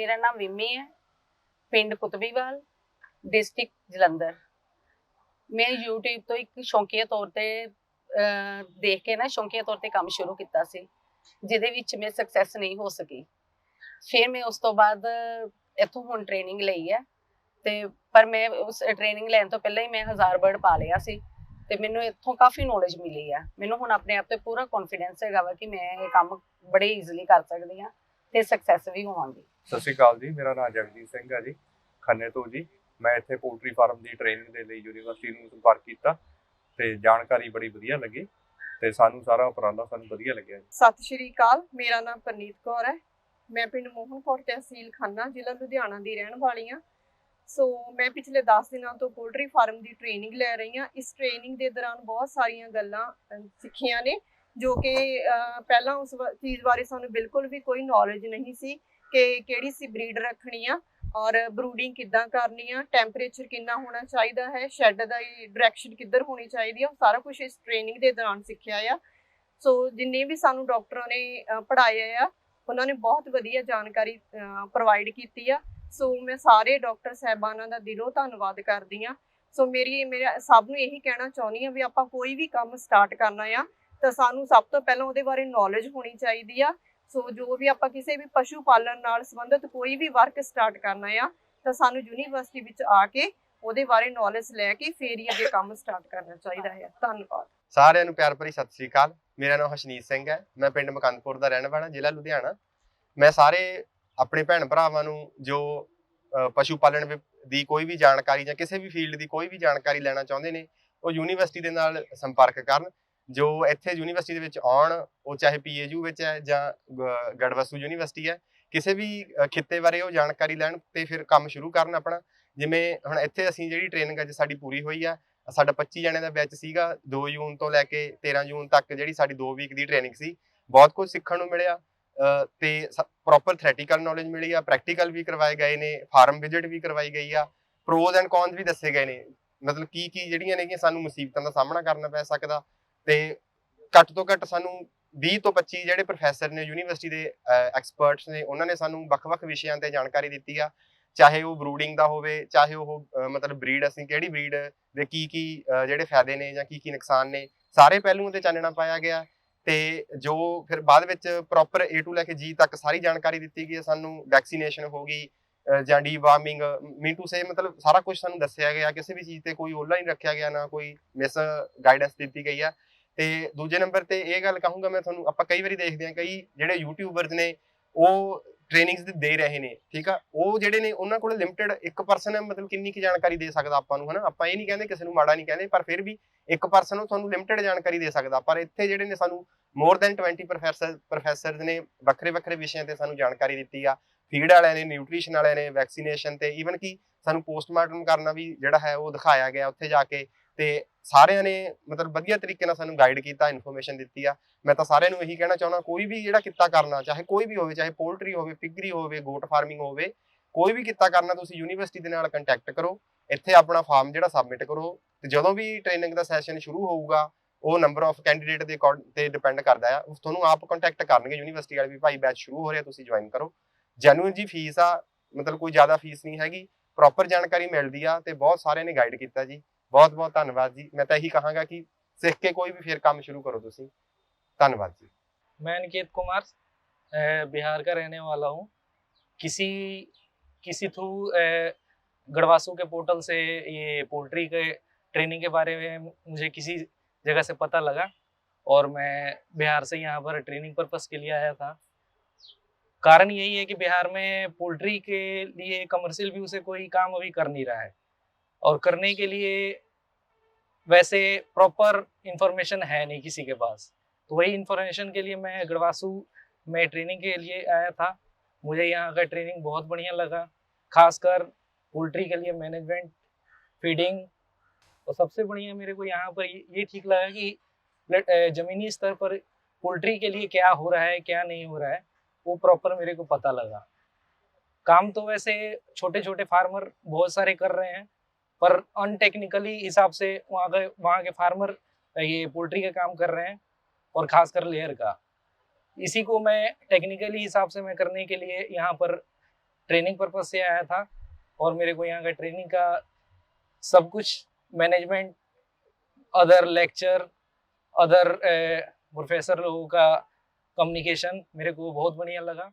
ਮੇਰਾ ਨਾਮ ਵਿਮੀ ਹੈ, ਪਿੰਡ ਕੁਤਬੀਵਾਲ ਡਿਸਟ੍ਰਿਕਟ ਜਲੰਧਰ। ਮੈਂ YouTube ਤੋਂ ਇੱਕ ਸ਼ੌਂਕੀਆ ਤੌਰ ਤੇ ਦੇਖ ਕੇ ਨਾ ਸ਼ੌਂਕੀਆ ਤੌਰ ਤੇ ਕੰਮ ਸ਼ੁਰੂ ਕੀਤਾ ਸੀ, ਜਿਹਦੇ ਵਿੱਚ ਮੈਂ ਸਕਸੈਸ ਨਹੀਂ ਹੋ ਸਕੀ। ਫਿਰ ਮੈਂ ਉਸ ਤੋਂ ਬਾਅਦ ਇੱਥੋਂ ਹੁਣ ਟ੍ਰੇਨਿੰਗ ਲਈ ਹੈ, ਤੇ ਪਰ ਮੈਂ ਉਸ ਟ੍ਰੇਨਿੰਗ ਲੈਣ ਤੋਂ ਪਹਿਲਾਂ ਹੀ ਮੈਂ ਹਜ਼ਾਰ ਵਰਡ ਪਾ ਲਿਆ ਸੀ, ਤੇ ਮੈਨੂੰ ਇੱਥੋਂ ਕਾਫੀ ਨੌਲੇਜ ਮਿਲੀ ਆ। ਮੈਨੂੰ ਹੁਣ ਆਪਣੇ ਆਪ ਤੇ ਪੂਰਾ ਕੌਨਫੀਡੈਂਸ ਹੈਗਾ ਵਾ ਕਿ ਮੈਂ ਇਹ ਕੰਮ ਬੜੇ ਈਜ਼ੀਲੀ ਕਰ ਸਕਦੀ ਹਾਂ। ਤੇ ਸਕਸੈਸ ਵੀ ਹੋਵਾਂਗੀ। ਸਤਿ ਸ਼੍ਰੀ ਅਕਾਲ ਜੀ ਮੇਰਾ ਨਾਮ ਜਗਜੀਤ ਸਿੰਘ ਹੈ ਜੀ ਖੰਨੇ ਤੋਂ ਜੀ। ਮੈਂ ਇੱਥੇ ਪੋਲਟਰੀ ਫਾਰਮ ਦੀ ਟ੍ਰੇਨਿੰਗ ਦੇ ਲਈ ਯੂਨੀਵਰਸਿਟੀ ਨੂੰ ਸੰਪਰਕ ਕੀਤਾ ਤੇ ਜਾਣਕਾਰੀ ਬੜੀ ਵਧੀਆ ਲੱਗੀ ਤੇ ਸਾਨੂੰ ਸਾਰਾ ਉਪਰਾਲਾ ਸਾਨੂੰ ਵਧੀਆ ਲੱਗਿਆ ਜੀ। ਸਤਿ ਸ਼੍ਰੀ ਅਕਾਲ ਮੇਰਾ ਨਾਮ ਪਰਨੀਤ ਕੌਰ ਹੈ। ਮੈਂ ਪਿੰਡ ਮੋਹਨਪੁਰ ਤਹਿਸੀਲ ਖੰਨਾ ਜ਼ਿਲ੍ਹਾ ਲੁਧਿਆਣਾ ਦੀ ਰਹਿਣ ਵਾਲੀ ਹਾਂ। ਸੋ ਮੈਂ ਪਿਛਲੇ 10 ਦਿਨਾਂ ਤੋਂ ਪੋਲਟਰੀ ਫਾਰਮ ਦੀ ਟ੍ਰੇਨਿੰਗ ਲੈ ਰਹੀ ਹਾਂ। ਇਸ ਟ੍ਰੇਨਿੰਗ ਦੇ ਦੌਰਾਨ ਬਹੁਤ ਸਾਰੀਆਂ ਗੱਲਾਂ ਸਿੱਖੀਆਂ ਨੇ। ਜੋ ਕਿ ਪਹਿਲਾਂ ਉਸ ਵ- ਚੀਜ਼ ਬਾਰੇ ਸਾਨੂੰ ਬਿਲਕੁਲ ਵੀ ਕੋਈ ਨੌਲੇਜ ਨਹੀਂ ਸੀ ਕਿ ਕਿਹੜੀ ਸੀ ਬਰੀਡ ਰੱਖਣੀ ਆ ਔਰ ਬਰੂਡਿੰਗ ਕਿੱਦਾਂ ਕਰਨੀ ਆ ਟੈਂਪਰੇਚਰ ਕਿੰਨਾ ਹੋਣਾ ਚਾਹੀਦਾ ਹੈ ਸ਼ੈੱਡ ਦਾ ਡਾਇਰੈਕਸ਼ਨ ਕਿੱਧਰ ਹੋਣੀ ਚਾਹੀਦੀ ਆ ਉਹ ਸਾਰਾ ਕੁਝ ਇਸ ਟ੍ਰੇਨਿੰਗ ਦੇ ਦੌਰਾਨ ਸਿੱਖਿਆ ਆ। ਸੋ ਜਿੰਨੇ ਵੀ ਸਾਨੂੰ ਡਾਕਟਰਾਂ ਨੇ ਅ, ਪੜ੍ਹਾਏ ਆ ਉਹਨਾਂ ਨੇ ਬਹੁਤ ਵਧੀਆ ਜਾਣਕਾਰੀ ਪ੍ਰੋਵਾਈਡ ਕੀਤੀ ਆ। ਸੋ ਮੈਂ ਸਾਰੇ ਡਾਕਟਰ ਸਾਹਿਬਾਨਾਂ ਦਾ ਦਿਲੋਂ ਧੰਨਵਾਦ ਕਰਦੀ ਆ। ਸੋ ਮੇਰੀ ਮੇਰਾ ਸਭ ਨੂੰ ਇਹੀ ਕਹਿਣਾ ਚਾਹੁੰਦੀ ਆ ਵੀ ਆਪਾਂ ਕੋਈ ਵੀ ਕੰਮ ਸਟਾਰਟ ਕਰਨਾ ਆ ਤਾਂ ਸਾਨੂੰ ਸਭ ਤੋਂ ਪਹਿਲਾਂ ਉਹਦੇ ਬਾਰੇ ਨੌਲੇਜ ਹੋਣੀ ਚਾਹੀਦੀ ਆ। ਸੋ ਜੋ ਵੀ ਆਪਾਂ ਕਿਸੇ ਵੀ ਪਸ਼ੂ ਪਾਲਣ ਨਾਲ ਸੰਬੰਧਿਤ ਕੋਈ ਵੀ ਵਰਕ ਸਟਾਰਟ ਕਰਨਾ ਆ, ਤਾਂ ਸਾਨੂੰ ਯੂਨੀਵਰਸਿਟੀ ਵਿੱਚ ਆ ਕੇ ਉਹਦੇ ਬਾਰੇ ਨੌਲੇਜ ਲੈ ਕੇ ਫੇਰ ਹੀ ਅੱਗੇ ਕੰਮ ਸਟਾਰਟ ਕਰਨਾ ਚਾਹੀਦਾ ਹੈ। ਧੰਨਵਾਦ। ਸਾਰਿਆਂ ਨੂੰ ਪਿਆਰ ਭਰੀ ਸਤਿ ਸ੍ਰੀ ਅਕਾਲ। ਮੇਰਾ ਨਾਮ ਹਸ਼ਨੀਤ ਸਿੰਘ ਹੈ। ਮੈਂ ਪਿੰਡ ਮਕੰਦਪੁਰ ਦਾ ਰਹਿਣ ਵਾਲਾ, ਜ਼ਿਲ੍ਹਾ ਲੁਧਿਆਣਾ। ਮੈਂ ਸਾਰੇ ਆਪਣੇ ਭੈਣ ਭਰਾਵਾਂ ਨੂੰ ਜੋ ਪਸ਼ੂ ਪਾਲਣ ਦੀ ਕੋਈ ਵੀ ਜਾਣਕਾਰੀ ਜਾਂ ਕਿਸੇ ਵੀ ਫੀਲਡ ਦੀ ਕੋਈ ਵੀ ਜਾਣਕਾਰੀ ਲੈਣਾ ਚਾਹੁੰਦੇ ਨੇ, ਉਹ ਯੂਨੀਵਰਸਿਟੀ ਦੇ ਨਾਲ ਸੰਪਰਕ ਕਰਨ। ਜੋ ਇੱਥੇ ਯੂਨੀਵਰਸਿਟੀ ਦੇ ਵਿੱਚ ਆਉਣ, ਉਹ ਚਾਹੇ ਪੀਏਯੂ ਵਿੱਚ ਹੈ ਜਾਂ ਗ- ਗੜਵਸੂ ਯੂਨੀਵਰਸਿਟੀ ਹੈ, ਕਿਸੇ ਵੀ ਖਿੱਤੇ ਬਾਰੇ ਉਹ ਜਾਣਕਾਰੀ ਲੈਣ ਤੇ ਫਿਰ ਕੰਮ ਸ਼ੁਰੂ ਕਰਨ ਆਪਣਾ। ਜਿਵੇਂ ਹੁਣ ਇੱਥੇ ਅਸੀਂ ਜਿਹੜੀ ਟ੍ਰੇਨਿੰਗ ਅੱਜ ਸਾਡੀ ਪੂਰੀ ਹੋਈ ਆ, ਸਾਡਾ 25 ਜਣਿਆਂ ਦਾ ਬੈਚ ਸੀਗਾ 2 ਜੂਨ ਤੋਂ ਲੈ ਕੇ 13 ਜੂਨ ਤੱਕ ਜਿਹੜੀ ਸਾਡੀ 2 ਵੀਕ ਦੀ ਟ੍ਰੇਨਿੰਗ ਸੀ, ਬਹੁਤ ਕੁਝ ਸਿੱਖਣ ਨੂੰ ਮਿਲਿਆ ਅਹ ਤੇ ਪ੍ਰੋਪਰ ਥਿਓਰੇਟੀਕਲ ਨੌਲੇਜ ਮਿਲੀ ਆ ਪ੍ਰੈਕਟੀਕਲ ਵੀ ਕਰਵਾਏ ਗਏ ਨੇ ਫਾਰਮ ਵਿਜ਼ਿਟ ਵੀ ਕਰਵਾਈ ਗਈ ਆ ਪ੍ਰੋਜ਼ ਐਂਡ ਕੌਨਸ ਵੀ ਦੱਸੇ ਗਏ ਨੇ। ਮਤਲਬ ਕੀ ਕੀ ਜਿਹੜੀਆਂ ਨੇ ਕਿ ਸਾਨੂੰ ਮੁਸੀਬਤਾਂ ਦਾ ਸਾਹਮਣਾ ਕਰਨਾ ਪੈ ਸਕਦਾ ਤੇ ਘੱਟ ਤੋਂ ਘੱਟ ਸਾਨੂੰ 20 ਤੋਂ 25 ਜਿਹੜੇ ਪ੍ਰੋਫੈਸਰ ਨੇ ਯੂਨੀਵਰਸਿਟੀ ਦੇ ਐਕਸਪਰਟਸ ਨੇ, ਉਹਨਾਂ ਨੇ ਸਾਨੂੰ ਵੱਖ-ਵੱਖ ਵਿਸ਼ਿਆਂ ਤੇ ਜਾਣਕਾਰੀ ਦਿੱਤੀ ਆ। ਚਾਹੇ ਉਹ ਬਰੂਡਿੰਗ ਦਾ ਹੋਵੇ, ਚਾਹੇ ਉਹ ਮਤਲਬ ਬਰੀਡ ਅਸੀਂ ਕਿਹੜੀ ਬਰੀਡ ਦੇ ਕੀ ਕੀ ਜਿਹੜੇ ਫਾਇਦੇ ਨੇ ਜਾਂ ਕੀ ਕੀ ਨੁਕਸਾਨ ਨੇ, ਸਾਰੇ ਪਹਿਲੂਆਂ ਤੇ ਚਾਨਣਾ ਪਾਇਆ ਗਿਆ। ਤੇ ਜੋ ਫਿਰ ਬਾਅਦ ਵਿੱਚ ਪ੍ਰੋਪਰ A to ਲੈ ਕੇ G ਤੱਕ ਸਾਰੀ ਜਾਣਕਾਰੀ ਦਿੱਤੀ ਗਈ ਹੈ ਸਾਨੂੰ ਵੈਕਸੀਨੇਸ਼ਨ ਹੋ ਗਈ ਜਾਂ ਜਾਂ ਡੀਵਾਰਮਿੰਗ ਮੀਨ ਟੂ ਸੇ ਮਤਲਬ ਸਾਰਾ ਕੁਝ ਸਾਨੂੰ ਦੱਸਿਆ ਗਿਆ। ਕਿਸੇ ਵੀ ਚੀਜ਼ ਤੇ ਕੋਈ ਓਲਾ ਨਹੀਂ ਰੱਖਿਆ ਗਿਆ, ਨਾ ਕੋਈ ਮਿਸ ਗਾਈਡੈਂਸ ਦਿੱਤੀ ਗਈ ਆ। ਤੇ ਦੂਜੇ ਨੰਬਰ ਤੇ ਇਹ ਗੱਲ ਕਹੂੰਗਾ ਮੈਂ ਤੁਹਾਨੂੰ, ਆਪਾਂ ਕਈ ਵਾਰੀ ਦੇਖਦੇ ਹਾਂ, ਕਈ ਜਿਹੜੇ ਯੂਟਿਊਬਰਸ ਨੇ, ਉਹ ਟ੍ਰੇਨਿੰਗਸ ਦੇ ਰਹੇ ਨੇ, ਠੀਕ ਆ? ਉਹ ਜਿਹੜੇ ਨੇ, ਉਹਨਾਂ ਕੋਲ ਲਿਮਟਿਡ ਇੱਕ ਪਰਸਨ ਮਤਲਬ ਕਿੰਨੀ ਕੁ ਜਾਣਕਾਰੀ ਦੇ ਸਕਦਾ ਆਪਾਂ ਨੂੰ, ਹਨਾ? ਆਪਾਂ ਇਹ ਨਹੀਂ ਕਹਿੰਦੇ ਕਿਸੇ ਨੂੰ ਮਾੜਾ ਨਹੀਂ ਕਹਿੰਦੇ, ਪਰ ਫਿਰ ਵੀ ਇੱਕ ਪਰਸਨ ਉਹ ਤੁਹਾਨੂੰ ਲਿਮਟਿਡ ਜਾਣਕਾਰੀ ਦੇ ਸਕਦਾ। ਪਰ ਇੱਥੇ ਜਿਹੜੇ ਨੇ ਸਾਨੂੰ ਮੋਰ ਦੈਨ 20 ਪ੍ਰੋਫੈਸਰ ਪ੍ਰੋਫੈਸਰਸ ਨੇ ਵੱਖਰੇ ਵੱਖਰੇ ਵਿਸ਼ਿਆਂ ਤੇ ਸਾਨੂੰ ਜਾਣਕਾਰੀ ਦਿੱਤੀ ਆ। ਫੀਡ ਵਾਲਿਆਂ ਨੇ ਨਿਊਟ੍ਰੀਸ਼ਨ ਵਾਲਿਆਂ ਨੇ ਵੈਕਸੀਨੇਸ਼ਨ ਤੇ ਈਵਨ ਕਿ ਸਾਨੂੰ ਪੋਸਟਮਾਰਟਮ ਕਰਨਾ ਵੀ ਜਿਹੜਾ ਹੈ ਉਹ ਦਿਖਾਇਆ ਗਿਆ ਉੱਥੇ ਜਾ ਕੇ। ਤੇ ਸਾਰਿਆਂ ਨੇ ਮਤਲਬ ਵਧੀਆ ਤਰੀਕੇ ਨਾਲ ਸਾਨੂੰ ਗਾਈਡ ਕੀਤਾ ਇਨਫੋਰਮੇਸ਼ਨ ਦਿੱਤੀ ਆ। ਮੈਂ ਤਾਂ ਸਾਰਿਆਂ ਨੂੰ ਇਹੀ ਕਹਿਣਾ ਚਾਹੁੰਦਾ, ਕੋਈ ਵੀ ਜਿਹੜਾ ਕਿੱਤਾ ਕਰਨਾ, ਚਾਹੇ ਕੋਈ ਵੀ ਹੋਵੇ, ਚਾਹੇ ਪੋਲਟਰੀ ਹੋਵੇ ਪਿਗਰੀ ਹੋਵੇ ਗੋਟ ਫਾਰਮਿੰਗ ਹੋਵੇ, ਕੋਈ ਵੀ ਕਿੱਤਾ ਕਰਨਾ, ਤੁਸੀਂ ਯੂਨੀਵਰਸਿਟੀ ਦੇ ਨਾਲ ਕੰਟੈਕਟ ਕਰੋ, ਇੱਥੇ ਆਪਣਾ ਫਾਰਮ ਜਿਹੜਾ ਸਬਮਿਟ ਕਰੋ ਤੇ ਜਦੋਂ ਵੀ ਟ੍ਰੇਨਿੰਗ ਦਾ ਸੈਸ਼ਨ ਸ਼ੁਰੂ ਹੋਊਗਾ, ਉਹ ਨੰਬਰ ਆਫ ਕੈਂਡੀਡੇਟ ਦੇ ਅਕੋਰਡ ਤੇ ਡਿਪੈਂਡ ਕਰਦਾ ਆ। ਉਸ ਤੁਹਾਨੂੰ ਆਪ ਕੰਟੈਕਟ ਕਰਨਗੇ ਯੂਨੀਵਰਸਿਟੀ ਵਾਲੇ ਵੀ, ਭਾਈ ਬੈਚ ਸ਼ੁਰੂ ਹੋ ਰਿਹਾ, ਤੁਸੀਂ ਜੁਆਇਨ ਕਰੋ। ਜੈਨੂਇਨ ਜੀ ਫੀਸ ਆ, ਮਤਲਬ ਕੋਈ ਜ਼ਿਆਦਾ ਫੀਸ ਨਹੀਂ ਹੈਗੀ ਪ੍ਰੋਪਰ ਜਾਣਕਾਰੀ ਮਿਲਦੀ ਆ ਤੇ ਬਹੁਤ ਸਾਰਿਆਂ ਨੇ ਗਾਈਡ ਕੀਤਾ ਜੀ। ਬਹੁਤ ਬਹੁਤ ਧੰਨਵਾਦ ਜੀ ਮੈਂ ਤਾਂ ਇਹੀ ਕਹਾਂਗਾ ਕਿ ਸਿੱਖ ਕੇ ਕੋਈ ਵੀ ਫਿਰ ਕੰਮ ਸ਼ੁਰੂ ਕਰੋ ਤੁਸੀਂ ਧੰਨਵਾਦ ਜੀ मैं अनिकेत कुमार अ, बिहार का रहने वाला हूँ किसी किसी थ्रू गढ़वासू के पोर्टल से ये पोल्ट्री के ट्रेनिंग के बारे में मुझे किसी जगह से पता लगा और मैं बिहार से यहाँ पर ट्रेनिंग पर्पस के लिए आया था कारण यही है कि बिहार में पोल्ट्री के लिए कमर्शियल व्यू से कोई काम अभी कर नहीं रहा है और करने के लिए वैसे प्रॉपर इंफॉर्मेशन है नहीं किसी के पास। तो वही इन्फॉर्मेशन के लिए मैं गढ़वासू में ट्रेनिंग के लिए आया था। मुझे यहाँ का ट्रेनिंग बहुत बढ़िया लगा। खासकर पोल्ट्री के लिए मैनेजमेंट फीडिंग और सबसे बढ़िया मेरे को यहाँ पर ये ठीक लगा कि ज़मीनी स्तर पर पोल्ट्री के लिए क्या हो रहा है, क्या नहीं हो रहा है, वो प्रॉपर मेरे को पता लगा। काम तो वैसे छोटे छोटे फार्मर बहुत सारे कर रहे हैं। पर अनटेक्निकली हिसाब से वहाँ के वहाँ के फार्मर ये पोल्ट्री का काम कर रहे हैं और खासकर लेयर का। इसी को मैं टेक्निकली हिसाब से मैं करने के लिए यहाँ पर ट्रेनिंग पर्पज से आया था और मेरे को यहाँ का ट्रेनिंग का सब कुछ management, other lecture, other professor लोगों का कम्युनिकेशन मेरे को बहुत बढ़िया लगा।